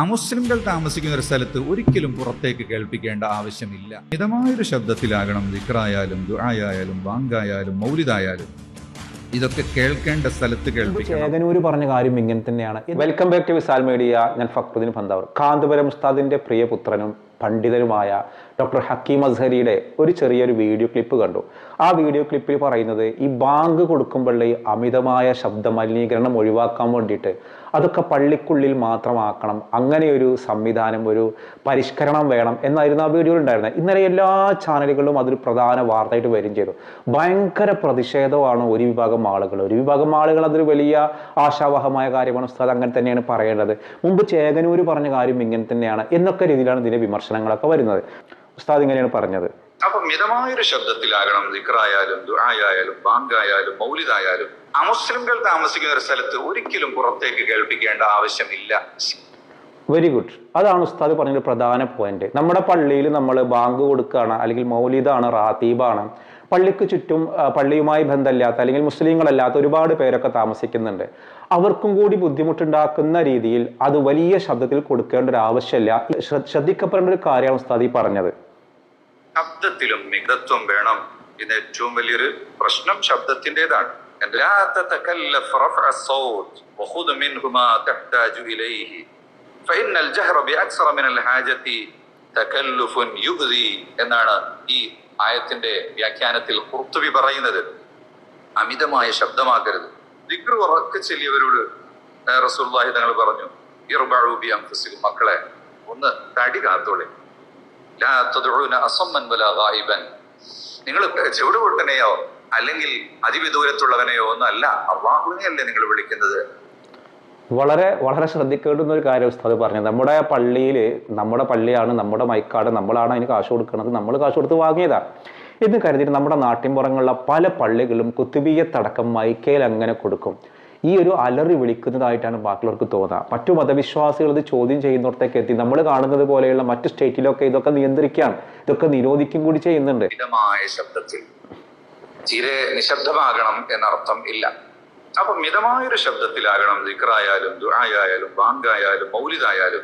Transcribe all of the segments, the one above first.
അമുസ്ലിംകൾ താമസിക്കുന്ന ഒരു സ്ഥലത്ത് ഒരിക്കലും പുറത്തേക്ക് കേൾപ്പിക്കേണ്ട ആവശ്യമില്ല. മിതമായൊരു ശബ്ദത്തിലാകണം വിക്രായാലും ദുആയായാലും വാങ്കായാലും മൗലിദായാലും. ഇതൊക്കെ കേൾക്കേണ്ട സ്ഥലത്ത് കേൾപ്പിക്കണം. ചേകനൂര് പറഞ്ഞ കാര്യം ഇങ്ങനെ തന്നെയാണ്. Welcome back to Visal media ഞാൻ ഫക്രുദ്ദീൻ ഫന്താവർ കാന്തപുരം ഉസ്താദിന്റെ പ്രിയ പുത്രനും പണ്ഡിതനുമായ ഡോക്ടർ ഹക്കീം അസ്ഹരിയുടെ ഒരു ചെറിയൊരു വീഡിയോ ക്ലിപ്പ് കണ്ടു. ആ വീഡിയോ ക്ലിപ്പിൽ പറയുന്നത് ഈ ബാങ്ക് കൊടുക്കുമ്പോഴുള്ള ഈ അമിതമായ ശബ്ദ മലിനീകരണം ഒഴിവാക്കാൻ വേണ്ടിയിട്ട് അതൊക്കെ പള്ളിക്കുള്ളിൽ മാത്രമാക്കണം. അങ്ങനെ ഒരു സംവിധാനം ഒരു പരിഷ്കരണം വേണം എന്നായിരുന്നു ആ വീഡിയോയിൽ ഉണ്ടായിരുന്നത്. ഇന്നലെ എല്ലാ ചാനലുകളിലും അതൊരു പ്രധാന വാർത്തയായിട്ട് വരും ചെയ്തു. ഭയങ്കര പ്രതിഷേധമാണ് ഒരു വിഭാഗം ആളുകൾ. ഒരു വിഭാഗം ആളുകൾ അതൊരു വലിയ ആശാവഹമായ കാര്യമാണ്. ഉസ്താദ് അങ്ങനെ തന്നെയാണ് പറയേണ്ടത്. മുമ്പ് ചേകനൂര് പറഞ്ഞ കാര്യം ഇങ്ങനെ തന്നെയാണ് എന്നൊക്കെ രീതിയിലാണ് ഇതിന്റെ വിമർശനങ്ങളൊക്കെ വരുന്നത്. ഉസ്താദ് ഇങ്ങനെയാണ് പറഞ്ഞത്. അപ്പൊ മിതമായൊരു ശബ്ദത്തിലാകണം ദിക്റായാലും ദുആയായാലും ബാങ്കായാലും മൗലിദായാലും. അമുസ്ലിംകൾ താമസിക്കുന്ന ഒരു സ്ഥലത്ത് ഒരിക്കലും പുറത്തേക്ക് കേൾപ്പിക്കേണ്ട ആവശ്യമില്ല. വെരി ഗുഡ് അതാണ് ഉസ്താദ് പറഞ്ഞൊരു പ്രധാന പോയിന്റ് നമ്മുടെ പള്ളിയിൽ നമ്മൾ ബാങ്ക് കൊടുക്കുകയാണ് അല്ലെങ്കിൽ മൗലിദാണ് റാത്തീബാണ്. പള്ളിക്ക് ചുറ്റും പള്ളിയുമായി ബന്ധമില്ലാത്ത അല്ലെങ്കിൽ മുസ്ലിങ്ങളല്ലാത്ത ഒരുപാട് പേരൊക്കെ താമസിക്കുന്നുണ്ട്. അവർക്കും കൂടി ബുദ്ധിമുട്ടുണ്ടാക്കുന്ന രീതിയിൽ അത് വലിയ ശബ്ദത്തിൽ കൊടുക്കേണ്ട ഒരു ആവശ്യമില്ല. ശ്ര- ശ്രദ്ധിക്കപ്പെടേണ്ട ഒരു കാര്യമാണ് ഉസ്താദി പറഞ്ഞത്. ശബ്ദത്തിലും മികത്വം വേണം ഇന്ന് ഏറ്റവും വലിയൊരു പ്രശ്നം ശബ്ദത്തിന്റെതാണ്. എന്നാണ് ഈ ആയത്തിന്റെ വ്യാഖ്യാനത്തിൽ കുർത്തുവി പറയുന്നത്. അമിതമായ ശബ്ദമാക്കരുത് ദിഗ്രു ഉറക്ക ചെല്ലിയവരോട് റസൂൽ തങ്ങൾ പറഞ്ഞു ഇറുബാഴൂബി അംഫസിക്കും മക്കളെ ഒന്ന് തടി കാത്തോളെ. നിങ്ങൾ ചെവിട് പൊട്ടനെയോ അല്ലെങ്കിൽ അതിവിദൂരത്തുള്ളവനെയോ ഒന്നല്ല അള്ളാഹുവിനെയല്ലേ നിങ്ങൾ വിളിക്കുന്നത്? വളരെ വളരെ ശ്രദ്ധിക്കേണ്ടുന്ന ഒരു കാര്യം ഉസ്താദ് പറഞ്ഞു നമ്മുടെ പള്ളിയിൽ നമ്മുടെ പള്ളിയാണ് നമ്മുടെ മൈക്കാട് നമ്മളാണ് അതിന് കാശ് കൊടുക്കുന്നത്. നമ്മൾ കാശ് കൊടുത്ത് വാങ്ങിയതാണ് എന്ന് കരുതിയിട്ട് നമ്മുടെ നാട്ടിൻപുറങ്ങളിലെ പല പള്ളികളും കുത്തുബീയത്തടക്കം മൈക്കയിൽ അങ്ങനെ കൊടുക്കും. ഈ ഒരു അലറി വിളിക്കുന്നതായിട്ടാണ് ബാക്കിയുള്ളവർക്ക് തോന്നുക മറ്റു മതവിശ്വാസികൾ ഇത് ചോദ്യം ചെയ്യുന്നിടത്തേക്ക് എത്തി. നമ്മൾ കാണുന്നത് പോലെയുള്ള മറ്റു സ്റ്റേറ്റിലൊക്കെ ഇതൊക്കെ നിയന്ത്രിക്കുകയാണ്. ഇതൊക്കെ നിരോധിക്കും കൂടി ചെയ്യുന്നുണ്ട്. ശബ്ദത്തിൽ. തീരെ നിശബ്ദമാകണം എന്നർത്ഥം ഇല്ല. അപ്പൊ മിതമായൊരു ശബ്ദത്തിലാകണം ദിക്റായാലും ദുആയായാലും ബാങ്കായാലും മൗലിദായാലും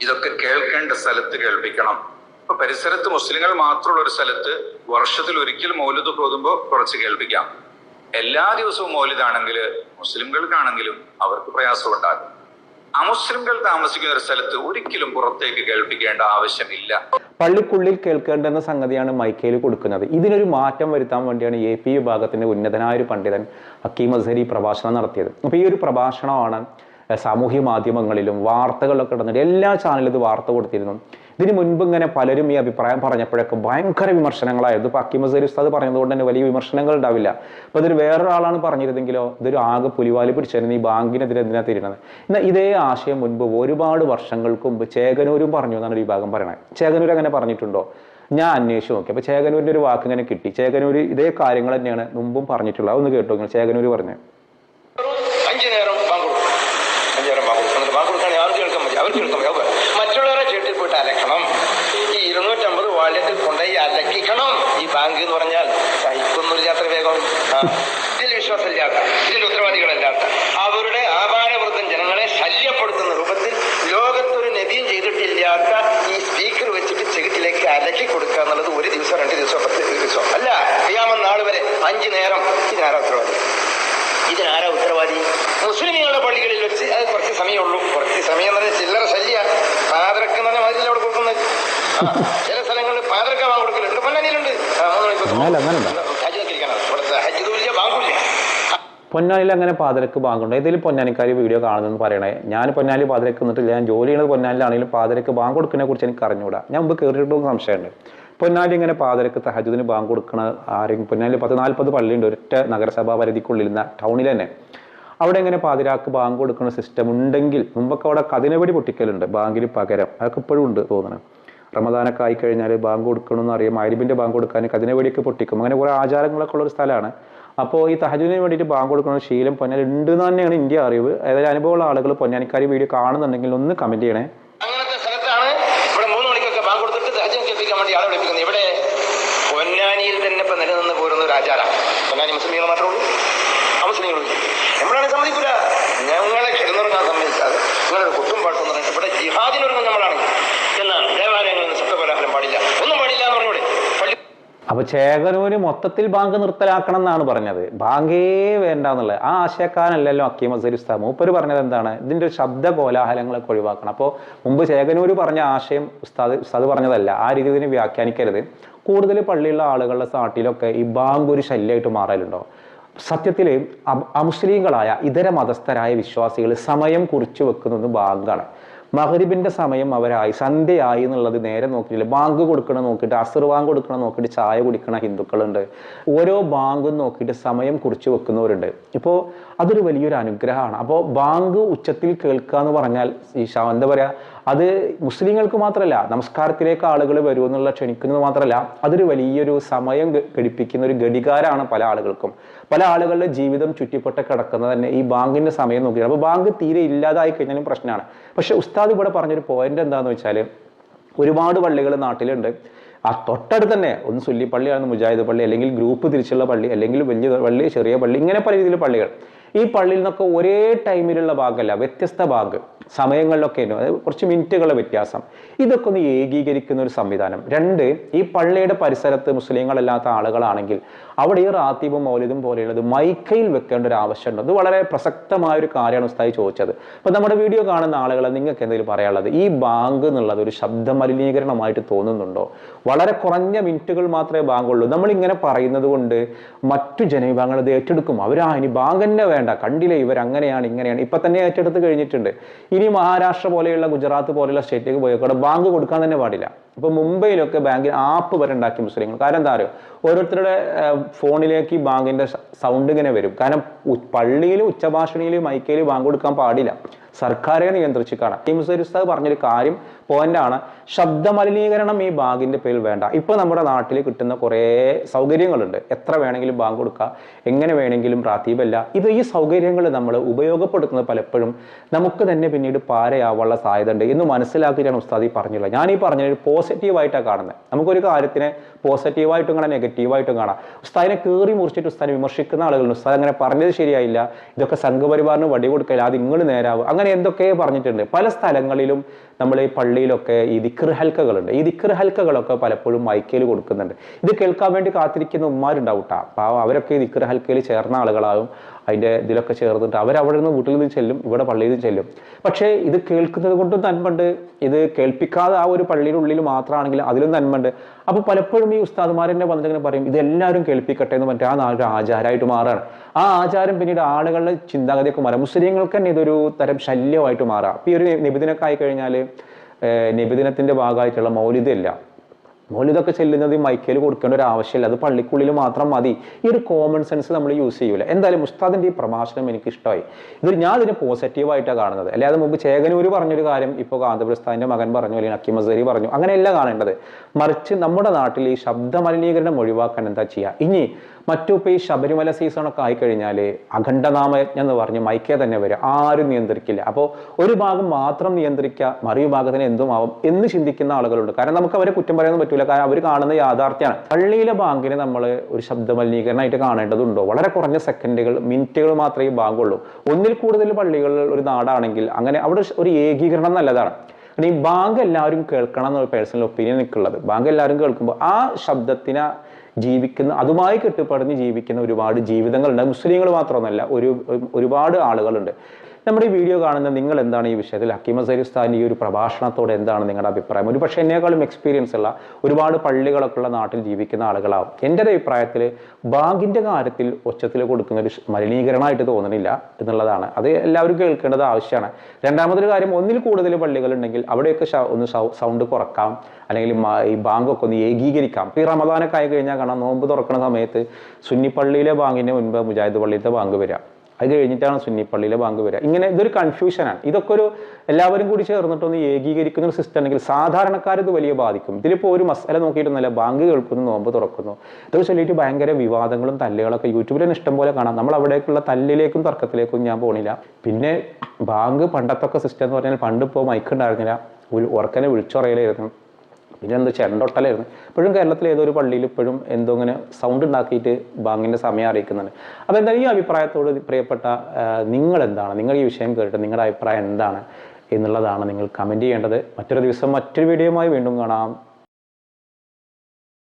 ഇതൊക്കെ കേൾക്കേണ്ട സ്ഥലത്ത് കേൾപ്പിക്കണം. ഇപ്പൊ പരിസരത്ത് മുസ്ലിങ്ങൾ മാത്രമുള്ള ഒരു സ്ഥലത്ത് വർഷത്തിൽ ഒരിക്കൽ മൗലിദ് ഓതുമ്പോൾ കുറച്ച് കേൾപ്പിക്കാം. എല്ലാ ദിവസവും മൗലിദാണെങ്കിൽ മുസ്ലിംകൾക്കാണെങ്കിലും അവർക്ക് പ്രയാസം ഉണ്ടാകും അമുസ്ലിംകൾ താമസിക്കുന്ന ഒരു സ്ഥലത്ത് ഒരിക്കലും പുറത്തേക്ക് കേൾപ്പിക്കേണ്ട ആവശ്യമില്ല. പള്ളിക്കുള്ളിൽ കേൾക്കേണ്ടെന്ന സംഗതിയാണ് മൈക്കയിൽ കൊടുക്കുന്നത്. ഇതിനൊരു മാറ്റം വരുത്താൻ വേണ്ടിയാണ് എ പി വിഭാഗത്തിന്റെ ഉന്നതനായ ഒരു പണ്ഡിതൻ ഹക്കീം അസരി പ്രഭാഷണം നടത്തിയത്. അപ്പോൾ ഈ ഒരു പ്രഭാഷണമാണ് സാമൂഹ്യ മാധ്യമങ്ങളിലും വാർത്തകളിലൊക്കെ ഇടുന്നുണ്ട് എല്ലാ ചാനലും ഇത് വാർത്ത കൊടുത്തിരുന്നു. ഇതിന് മുൻപ് ഇങ്ങനെ പലരും ഈ അഭിപ്രായം പറഞ്ഞപ്പോഴൊക്കെ ഭയങ്കര വിമർശനങ്ങളായിരുന്നു ഇപ്പൊ ഹക്കീം അസരി ഉസ്താദ് പറഞ്ഞതുകൊണ്ട് തന്നെ വലിയ വിമർശനങ്ങൾ ഉണ്ടാവില്ല. അപ്പൊ ഇതൊരു വേറൊരാളാണ് പറഞ്ഞിരുന്നെങ്കിലോ ഇതൊരു ആകെ പുലിവാലി പിടിച്ചായിരുന്നു ഈ ബാങ്കിനെതിരെ എന്തിനാ തിരിയണത്? എന്നാൽ ഇതേ ആശയം മുൻപ് ഒരുപാട് വർഷങ്ങൾക്ക് മുമ്പ് ചേകനൂരും പറഞ്ഞു എന്നാണ് ഒരു വിഭാഗം പറയണത്. ചേകനൂർ അങ്ങനെ പറഞ്ഞിട്ടുണ്ടോ? ഞാൻ അന്വേഷിച്ച് നോക്കി. അപ്പൊ ചേകനൂരിന്റെ ഒരു വാക്ക് ഇങ്ങനെ കിട്ടി. ചേകനൂര് ഇതേ കാര്യങ്ങൾ തന്നെയാണ് മുമ്പും പറഞ്ഞിട്ടുള്ളത്. ഒന്ന് കേട്ടോ ചേകനൂര് പറഞ്ഞു അഞ്ചു നേരം ബാങ്ക് കൊടുക്കും അഞ്ചു വാക്ക് കൊടുക്കുകയാണെങ്കിൽ അവർക്ക് കേൾക്കാൻ മതി അവർക്ക് കേൾക്കാൻ മതി. മറ്റുള്ളവരെ ചേട്ടിൽ പോയിട്ട് അലക്കണം ഈ ഇരുന്നൂറ്റമ്പത് വാള്യത്തിൽ കൊണ്ടുപോയി അലക്കിക്കണം ഈ ബാങ്ക് എന്ന് പറഞ്ഞാൽ സഹിക്കുന്നൊരു യാത്ര വേഗം. ഇതിൽ വിശ്വാസമില്ലാത്ത ഇതിൽ ഉത്തരവാദികളല്ലാത്ത അവരുടെ ആഭാരവൃദ്ധം ജനങ്ങളെ ശല്യപ്പെടുത്തുന്ന രൂപത്തിൽ ലോകത്തൊരു നബിയും ചെയ്തിട്ടില്ലാത്ത ഈ സ്പീക്കർ വെച്ചിട്ട് ചെകിട്ടിലേക്ക് അലക്കി കൊടുക്കുക എന്നുള്ളത് ഒരു ദിവസം രണ്ട് ദിവസം പത്ത് ദിവസം. അല്ല ചെയ്യാമൻ നാൾ വരെ അഞ്ചു നേരം ഈ നേരം ഉത്തരവാദി ഇതിനാരാ ഉത്തരവാദി? മുസ്ലിമുകളുടെ പള്ളികളിൽ വെച്ച് അത് കുറച്ച് സമയമുള്ളൂ. കുറച്ച് സമയം എന്ന് പറഞ്ഞാൽ ചില്ലറ ശല്യ. പാതരക്ക് എന്ന് പറഞ്ഞാൽ അവിടെ കൊടുക്കുന്നത്? ചില സ്ഥലങ്ങളിൽ പാതിരക്ക വാങ്ങി കൊടുക്കലുണ്ട്. പൊന്നാനിയിലുണ്ട്. മൂന്ന് മണിക്കൂർ പൊന്നാനിയിൽ അങ്ങനെ പാതിരക്ക് ബാങ്കുണ്ട് ഏതെങ്കിലും പൊന്നാനിക്കാർ വീഡിയോ കാണുന്നതെന്ന് പറയണേ. ഞാൻ പൊന്നാനി പാതിരക്ക് നിന്നിട്ടില്ല. ഞാൻ ജോലി ചെയ്യുന്നത് പൊന്നാനിലാണെങ്കിലും പാതിരക്ക് ബാങ്ക് കൊടുക്കുന്നതിനെ കുറിച്ച് എനിക്ക് അറിഞ്ഞുകൂടാ. ഞാൻ മുമ്പ് കയറിയിട്ടുള്ള സംശയമുണ്ട്. പൊന്നാനി ഇങ്ങനെ പാതിരക്ക് തഹജുദിന് ബാങ്ക് കൊടുക്കണ ആരെങ്കിലും പൊന്നാലി പത്ത് നാൽപ്പത് പള്ളിയുണ്ട് ഒരൊറ്റ നഗരസഭാ പരിധിക്കുള്ളിൽ ടൗണിൽ തന്നെ. അവിടെ എങ്ങനെ പാതിരാക്ക് ബാങ്ക് കൊടുക്കുന്ന സിസ്റ്റം ഉണ്ടെങ്കിൽ മുമ്പൊക്കെ അവിടെ കതിനപടി പൊട്ടിക്കലുണ്ട് ബാങ്കിന് പകരം. അതൊക്കെ ഇപ്പോഴും ഉണ്ട് തോന്നണം. റമദാനൊക്കെ ആയി കഴിഞ്ഞാൽ ബാങ്ക് കൊടുക്കണമെന്ന് അറിയാം. അരിബിന്റെ ബാങ്ക് കൊടുക്കാൻ കതിനവടിയൊക്കെ പൊട്ടിക്കും. അങ്ങനെ കുറേ ആചാരങ്ങളൊക്കെ ഉള്ള ഒരു സ്ഥലമാണ്. അപ്പോൾ ഈ തഹജുദിന് വേണ്ടിയിട്ട് ബാങ്ക് കൊടുക്കുന്ന ശീലം പൊന്നാലി ഉണ്ട് എന്ന് തന്നെയാണ് ഇന്ത്യ അറിവ്. ഏതായാലും അനുഭവമുള്ള ആളുകൾ പൊന്നാനിക്കാരി വീഡിയോ കാണുന്നുണ്ടെങ്കിൽ ഒന്ന് കമന്റ് ചെയ്യണേ അങ്ങനത്തെ സ്ഥലത്താണ് ഇവിടെ മൂന്ന് മണിക്കൊക്കെ ബാങ്ക് കൊടുത്തിട്ട് ഹജ്ജ് കേൾപ്പിക്കാൻ വേണ്ടി ആളെ വിളിപ്പിക്കുന്നത് ഇവിടെ പൊന്നാനിയിൽ തന്നെ ഇപ്പൊ ആചാരമാണ് പൊന്നാനി മുസ്ലിങ്ങൾ മാത്രമേ ഉള്ളൂ. ആ മുസ്ലിങ്ങളുള്ളൂ നമ്മളാണ് സമ്മതിക്കൂല. ഞങ്ങളെ കിടന്നിറങ്ങാൻ സമ്മതിച്ചാൽ സമ്മതിക്കാതെ കുട്ടും പാട്ടും പറഞ്ഞിട്ട് ഇവിടെ ജിഹാദിനൊരുങ്ങും നമ്മളാണ്. എന്നാണ് ദേവാലയങ്ങളിൽ നിന്ന് ശബ്ദകോലാഹലം പാടില്ല. ഒന്നും പാടില്ല എന്ന് പറഞ്ഞു പള്ളി അപ്പൊ ചേകനൂര് മൊത്തത്തിൽ ബാങ്ക് നിർത്തലാക്കണം എന്നാണ് പറഞ്ഞത്. ബാങ്കേ വേണ്ട എന്നുള്ളത്. ആ ആശയക്കാരനല്ലല്ലോ അക്കീം അസരി ഉസ്താദ്. മൂപ്പര് പറഞ്ഞത് എന്താണ്? ഇതിന്റെ ഒരു ശബ്ദ കോലാഹലങ്ങളൊക്കെ ഒഴിവാക്കണം. അപ്പോൾ മുമ്പ് ചേകനൂര് പറഞ്ഞ ആശയം ഉസ്താദ് ഉസ്താദ് പറഞ്ഞതല്ല. ആ രീതി ഇതിനെ വ്യാഖ്യാനിക്കരുത്. കൂടുതൽ പള്ളിയുള്ള ആളുകളുടെ നാട്ടിലൊക്കെ ഈ ബാങ്ക് ഒരു ശല്യമായിട്ട് മാറലുണ്ടോ? സത്യത്തിൽ അമുസ്ലിങ്ങളായ ഇതര മതസ്ഥരായ വിശ്വാസികൾ സമയം കുറിച്ചു വെക്കുന്നത് ബാങ്കാണ്. മഹരിബിന്റെ സമയം അവരായി സന്ധ്യയായി എന്നുള്ളത് നേരെ നോക്കിയില്ല ബാങ്ക് കൊടുക്കണ നോക്കിയിട്ട് അസർ ബാങ്ക് കൊടുക്കണം നോക്കിയിട്ട് ചായ കുടിക്കണ ഹിന്ദുക്കളുണ്ട്. ഓരോ ബാങ്കും നോക്കിയിട്ട് സമയം കുറിച്ച് വെക്കുന്നവരുണ്ട്. ഇപ്പോൾ അതൊരു വലിയൊരു അനുഗ്രഹമാണ്. അപ്പോൾ ബാങ്ക് ഉച്ചത്തിൽ കേൾക്കുക എന്ന് പറഞ്ഞാൽ ഈ എന്താ പറയാ അത് മുസ്ലിങ്ങൾക്ക് മാത്രമല്ല നമസ്കാരത്തിലേക്ക് ആളുകൾ വരുമെന്നുള്ള ക്ഷണിക്കുന്നത് മാത്രമല്ല അതൊരു വലിയൊരു സമയം ഘടിപ്പിക്കുന്ന ഒരു ഘടികാരമാണ് പല ആളുകൾക്കും. പല ആളുകളുടെ ജീവിതം ചുറ്റിപ്പെട്ട് കിടക്കുന്നത് തന്നെ ഈ ബാങ്കിന്റെ സമയം നോക്കിയാണ് അപ്പോൾ ബാങ്ക് തീരെ ഇല്ലാതായി കഴിഞ്ഞാലും പ്രശ്നമാണ്. പക്ഷെ ഉസ്താദ് ഇവിടെ പറഞ്ഞൊരു പോയിന്റ് എന്താണെന്ന് വെച്ചാൽ ഒരുപാട് പള്ളികൾ നാട്ടിലുണ്ട്. ആ തൊട്ടടുത്ത് തന്നെ ഒന്ന് സുല്ലിപ്പള്ളിയാണ് മുജാഹിദ് പള്ളി അല്ലെങ്കിൽ ഗ്രൂപ്പ് തിരിച്ചുള്ള പള്ളി അല്ലെങ്കിൽ വലിയ പള്ളി ചെറിയ പള്ളി ഇങ്ങനെ പല രീതിയിലുള്ള പള്ളികൾ. ഈ പള്ളിയിൽ നിന്നൊക്കെ ഒരേ ടൈമിലുള്ള ഭാഗമല്ല വ്യത്യസ്ത ഭാഗ്. സമയങ്ങളിലൊക്കെ അതായത് കുറച്ച് മിനിറ്റുകളുടെ വ്യത്യാസം. ഇതൊക്കെ ഒന്ന് ഏകീകരിക്കുന്ന ഒരു സംവിധാനം. രണ്ട് ഈ പള്ളിയുടെ പരിസരത്ത് മുസ്ലിങ്ങളല്ലാത്ത ആളുകളാണെങ്കിൽ അവിടെ ഈ റാത്തീബും മൗലിദും പോലെയുള്ളത് മൈക്കയിൽ വെക്കേണ്ട ഒരു ആവശ്യമുണ്ട്. അത് വളരെ പ്രസക്തമായ ഒരു കാര്യമാണ് ഉസ്താദി ചോദിച്ചത്. അപ്പൊ നമ്മുടെ വീഡിയോ കാണുന്ന ആളുകളെ നിങ്ങൾക്ക് എന്തെങ്കിലും പറയാനുള്ളത്? ഈ ബാങ്ക് എന്നുള്ളത് ഒരു ശബ്ദ മലിനീകരണമായിട്ട് തോന്നുന്നുണ്ടോ? വളരെ കുറഞ്ഞ മിനിറ്റുകൾ മാത്രമേ ബാങ്കുള്ളൂ. നമ്മൾ ഇങ്ങനെ പറയുന്നത് കൊണ്ട് മറ്റു ജനവിഭാഗങ്ങൾ ഇത് ഏറ്റെടുക്കും. അവരാ ഇനി ബാങ്ക് തന്നെ വേണ്ട കണ്ടില്ലേ ഇവർ അങ്ങനെയാണ് ഇങ്ങനെയാണ്. ഇപ്പൊ തന്നെ ഏറ്റെടുത്ത് കഴിഞ്ഞിട്ടുണ്ട്. ഇനി മഹാരാഷ്ട്ര പോലെയുള്ള ഗുജറാത്ത് പോലെയുള്ള സ്റ്റേറ്റിലേക്ക് പോയക്കോടെ ബാങ്ക് കൊടുക്കാൻ തന്നെ പാടില്ല. ഇപ്പൊ മുംബൈയിലൊക്കെ ബാങ്കിൽ ആപ്പ് വരെ ഉണ്ടാക്കി മുസ്ലിങ്ങൾ. കാരണം എന്താ അറിയോ? ഓരോരുത്തരുടെ ഫോണിലേക്ക് ഈ ബാങ്കിന്റെ സൗണ്ട് ഇങ്ങനെ വരും. കാരണം പള്ളിയിൽ ഉച്ചഭാഷണിയിൽ മൈക്കയിൽ ബാങ്ക് കൊടുക്കാൻ പാടില്ല. സർക്കാരെ നിയന്ത്രിച്ച് കാണാം. ഈ ഉസ്താദ് പറഞ്ഞൊരു കാര്യം പോയിന്റാണ് ശബ്ദ മലിനീകരണം ഈ ബാങ്കിന്റെ പേരിൽ വേണ്ട. ഇപ്പൊ നമ്മുടെ നാട്ടിൽ കിട്ടുന്ന കുറേ സൗകര്യങ്ങളുണ്ട്. എത്ര വേണമെങ്കിലും ബാങ്ക് കൊടുക്കുക എങ്ങനെ വേണമെങ്കിലും പ്രാതീപല്ല ഇത് ഈ സൗകര്യങ്ങൾ നമ്മൾ ഉപയോഗപ്പെടുത്തുന്നത് പലപ്പോഴും നമുക്ക് തന്നെ പിന്നീട് പാരയാവാനുള്ള സാധ്യത ഉണ്ട് എന്ന് മനസ്സിലാക്കിയിട്ടാണ് ഉസ്താദി പറഞ്ഞില്ല ഞാൻ ഈ പറഞ്ഞ ഒരു പോസിറ്റീവായിട്ടാണ് കാണുന്നത്. നമുക്കൊരു കാര്യത്തിനെ പോസിറ്റീവായിട്ടും കാണാം നെഗറ്റീവായിട്ടും കാണാം. ഉസ്താദിനെ കീറി മുറിച്ചിട്ട് ഉസ്താദിനെ വിമർശിക്കുന്ന ആളുകളുണ്ട്. ഉസ്താദ് അങ്ങനെ പറഞ്ഞത് ശരിയായില്ല. ഇതൊക്കെ സംഘപരിവാറിന് വടി കൊടുക്കില്ല അത് നിങ്ങൾ നേരാവും. അങ്ങനെ എന്തൊക്കെ പറഞ്ഞിട്ടുണ്ട്. പല സ്ഥലങ്ങളിലും നമ്മൾ ഈ പള്ളിയിലൊക്കെ ഈ ദിക്ർ ഹൽക്കകളുണ്ട് ഈ ദിക്ർ ഹൽക്കകളൊക്കെ പലപ്പോഴും മൈക്കയിൽ കൊടുക്കുന്നുണ്ട്. ഇത് കേൾക്കാൻ വേണ്ടി കാത്തിരിക്കുന്ന ഉമ്മാരുണ്ടാവൂട്ടാ. അപ്പോൾ അവരൊക്കെ ഈ ദിക്ർ ഹൽക്കയിൽ ചേർന്ന ആളുകളാകും. അതിന്റെ ഇതിലൊക്കെ ചേർന്നിട്ട് അവരവിടെ നിന്ന് വീട്ടിൽ നിന്ന് ചെല്ലും ഇവിടെ പള്ളിയിൽ നിന്ന് ചെല്ലും. പക്ഷേ ഇത് കേൾക്കുന്നത് കൊണ്ടും നന്മണ്ട് ഇത് കേൾപ്പിക്കാതെ ആ ഒരു പള്ളിയുടെ ഉള്ളിൽ മാത്രമാണെങ്കിൽ അതിലും നന്മണ്ട് അപ്പോൾ പലപ്പോഴും ഈ ഉസ്താദ്മാരെന്നെ വന്നിട്ടിങ്ങനെ പറയും ഇതെല്ലാവരും കേൾപ്പിക്കട്ടെ എന്ന് പറഞ്ഞിട്ട് ആ ഒരു ആചാരമായിട്ട് മാറുകയാണ് ആ ആചാരം പിന്നീട് ആളുകളുടെ ചിന്താഗതിയൊക്കെ മാറാം. മുസ്ലിങ്ങൾക്ക് തന്നെ ഇതൊരു തരം ശല്യമായിട്ട് മാറാം. അപ്പോൾ ഈ ഒരു നിബിദിനൊക്കെ ആയി കഴിഞ്ഞാൽ നിബിദിനത്തിന്റെ ഭാഗമായിട്ടുള്ള മൗലിതല്ല. മൗലിതൊക്കെ ചെല്ലുന്നത് ഈ മൈക്കയിൽ കൊടുക്കേണ്ട ഒരു ആവശ്യമില്ല. അത് പള്ളിക്കുള്ളിൽ മാത്രം മതി. ഈ ഒരു കോമൺ സെൻസ് നമ്മൾ യൂസ് ചെയ്യൂല. എന്തായാലും മുസ്താദിന്റെ ഈ പ്രഭാഷണം എനിക്ക് ഇഷ്ടമായി. ഇത് ഞാൻ ഇതിന് പോസിറ്റീവായിട്ടാണ് കാണുന്നത്. അല്ലാതെ മുമ്പ് ചേകനൂര് പറഞ്ഞൊരു കാര്യം ഇപ്പോൾ കാന്തപുരസ്ഥാന്റെ മകൻ പറഞ്ഞു അല്ലെങ്കിൽ അക്കി മസേരി പറഞ്ഞു അങ്ങനെയല്ല കാണേണ്ടത്. മറിച്ച് നമ്മുടെ നാട്ടിൽ ഈ ശബ്ദ മലിനീകരണം ഒഴിവാക്കാൻ എന്താ ചെയ്യുക ഇനി മറ്റു ഇപ്പോൾ ഈ ശബരിമല സീസണൊക്കെ ആയിക്കഴിഞ്ഞാൽ അഖണ്ഡനാമയജ്ഞം എന്ന് പറഞ്ഞ് മൈക്കേ തന്നെ വരും. ആരും നിയന്ത്രിക്കില്ല. അപ്പോൾ ഒരു ഭാഗം മാത്രം നിയന്ത്രിക്കുക മറു ഭാഗത്തിന് എന്തുമാവും എന്ന് ചിന്തിക്കുന്ന ആളുകളുണ്ട്. കാരണം നമുക്ക് അവരെ കുറ്റം പറയാൻ പറ്റില്ല കാരണം അവർ കാണുന്ന യാഥാർത്ഥ്യമാണ്. പള്ളിയിലെ ബാങ്കിനെ നമ്മൾ ഒരു ശബ്ദ മലിനീകരണമായിട്ട് കാണേണ്ടതുണ്ടോ? വളരെ കുറഞ്ഞ സെക്കൻഡുകൾ മിനിറ്റുകൾ മാത്രമേ ഈ ബാങ്കുള്ളൂ ഒന്നിൽ കൂടുതൽ പള്ളികൾ ഒരു നാടാണെങ്കിൽ അങ്ങനെ അവിടെ ഒരു ഏകീകരണം നല്ലതാണ്. ഈ ബാങ്ക് എല്ലാവരും കേൾക്കണം എന്നൊരു പേഴ്സണൽ ഒപ്പീനിയൻ എനിക്കുള്ളത് ബാങ്ക് എല്ലാവരും കേൾക്കുമ്പോൾ ആ ശബ്ദത്തിനെ ജീവിക്കുന്ന അതുമായി കെട്ടുപടഞ്ഞ് ജീവിക്കുന്ന ഒരുപാട് ജീവിതങ്ങളുണ്ട്. മുസ്ലിങ്ങൾ മാത്രമൊന്നുമല്ല ഒരു ഒരു- ഒരുപാട് ആളുകളുണ്ട്. നമ്മുടെ ഈ വീഡിയോ കാണുന്ന നിങ്ങൾ എന്താണ് ഈ വിഷയത്തിൽ? ഹക്കീം ഉസ്താദിന്റെ ഈ ഒരു പ്രഭാഷണത്തോട് എന്താണ് നിങ്ങളുടെ അഭിപ്രായം? ഒരു പക്ഷേ എന്നെക്കാളും എക്സ്പീരിയൻസ് ഉള്ള ഒരുപാട് പള്ളികളൊക്കെ ഉള്ള നാട്ടിൽ ജീവിക്കുന്ന ആളുകളാവും. എന്റെ ഒരു അഭിപ്രായത്തിൽ ബാങ്കിന്റെ കാര്യത്തിൽ ഒച്ചത്തിൽ കൊടുക്കുന്ന ഒരു മലിനീകരണമായിട്ട് തോന്നുന്നില്ല എന്നുള്ളതാണ്. അത് എല്ലാവരും കേൾക്കേണ്ടത് ആവശ്യമാണ്. രണ്ടാമതൊരു കാര്യം ഒന്നിൽ കൂടുതൽ പള്ളികളുണ്ടെങ്കിൽ അവിടെയൊക്കെ ഒന്ന് സൗണ്ട് കുറക്കാം. അല്ലെങ്കിൽ ഈ ബാങ്കൊക്കെ ഒന്ന് ഏകീകരിക്കാം. ഈ റമദാനൊക്കെ ആയി കഴിഞ്ഞാൽ കാണാം നോമ്പ് തുറക്കുന്ന സമയത്ത് സുന്നി പള്ളിയിലെ ബാങ്കിന്റെ മുൻപ് മുജാഹിദ് പള്ളിയിലത്തെ ബാങ്ക് വരിക. അത് കഴിഞ്ഞിട്ടാണ് സുന്നിപ്പള്ളിയിലെ ബാങ്ക് വരിക. ഇങ്ങനെ ഇതൊരു കൺഫ്യൂഷനാണ് ഇതൊക്കെ ഒരു എല്ലാവരും കൂടി ചേർന്നിട്ടൊന്ന് ഏകീകരിക്കുന്ന ഒരു സിസ്റ്റം ഉണ്ടെങ്കിൽ സാധാരണക്കാർ ഇത് വലിയ ബാധിക്കും. ഇതിലിപ്പോൾ ഒരു മസാല നോക്കിയിട്ടൊന്നല്ല ബാങ്ക് കേൾക്കുന്നു നോമ്പ് തുറക്കുന്നു. ഇതൊക്കെ ചൊല്ലിയിട്ട് ഭയങ്കര വിവാദങ്ങളും തല്ലുകളൊക്കെ യൂട്യൂബിൽ തന്നെ ഇഷ്ടം പോലെ കാണാം. നമ്മൾ അവിടേക്കുള്ള തല്ലിലേക്കും തർക്കത്തിലേക്കും ഞാൻ പോണില്ല. പിന്നെ ബാങ്ക് പണ്ടത്തൊക്കെ സിസ്റ്റം എന്ന് പറഞ്ഞാൽ പണ്ട് ഇപ്പോൾ മൈക്ക് ഉണ്ടായിരുന്നില്ല. ഉറക്കനെ വിളിച്ചുറയിലായിരുന്നു. പിന്നെ എന്താ ചെണ്ടൊട്ടലായിരുന്നു ഇപ്പോഴും കേരളത്തിലെ ഏതൊരു പള്ളിയിൽ ഇപ്പോഴും എന്തോ ഇങ്ങനെ സൗണ്ട് ഉണ്ടാക്കിയിട്ട് ബാങ്കിന്റെ സമയം അറിയിക്കുന്നുണ്ട്. അപ്പോൾ എന്തായാലും ഈ അഭിപ്രായത്തോട് പ്രിയപ്പെട്ട നിങ്ങൾ എന്താണ് നിങ്ങൾ ഈ വിഷയം കേട്ടിട്ട് നിങ്ങളുടെ അഭിപ്രായം എന്താണ് എന്നുള്ളതാണ് നിങ്ങൾ കമന്റ് ചെയ്യേണ്ടത്. മറ്റൊരു ദിവസം മറ്റൊരു വീഡിയോയുമായി വീണ്ടും കാണാം.